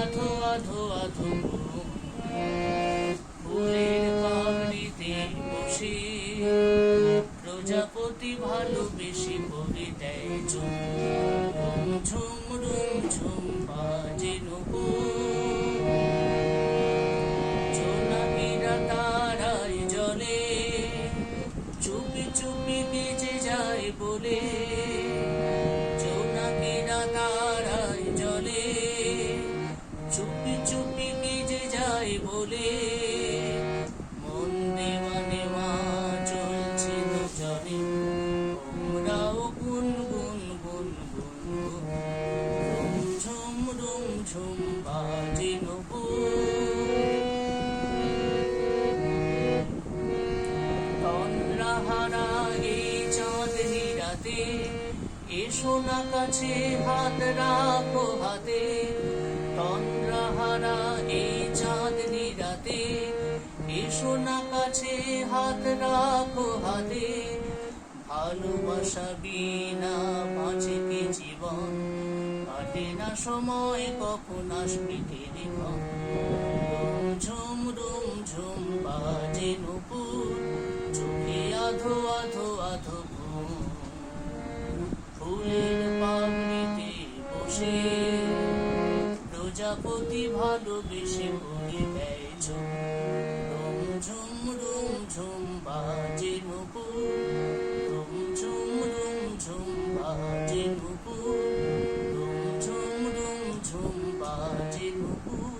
আধো আধো আধো। ফুলের পাগড়িতে বসে। প্রজাপতি ভালোবেসে করে দেয় ঝুম ঝুম, রুম, ঝুম, বাজে জোনাকিরা তারায় জলে, চুপি চুপি বেজে যায় বলে। যায় বলে মন দেওয়া নেওয়া চলছে দুজনে তোমরাও গুন গুন গুন গুন রুম ঝুম রুম ঝুম বাজে চাঁদনি রাতে এসো না কাছে হাত রাখো হাতে। তন্দ্রাহারা এই চাঁদনি রাতে, এসো না কাছে, হাত রাখো হাতে। ভালোবাসা বিনা বাঁচে কি জীবন কাটে না সময়, কখন আসবে ঝুম রুম ঝুম বাজে নুপুর, চোখে আধো আধো প্রজাপতি ভালোবেসে উড়ে দেয় ঝুম রুম ঝুম রুম ঝুম বাজে নুপুর। রুম ঝুম রুম ঝুম বাজে নুপুর। রুম ঝুম রুম ঝুম বাজে নুপুর।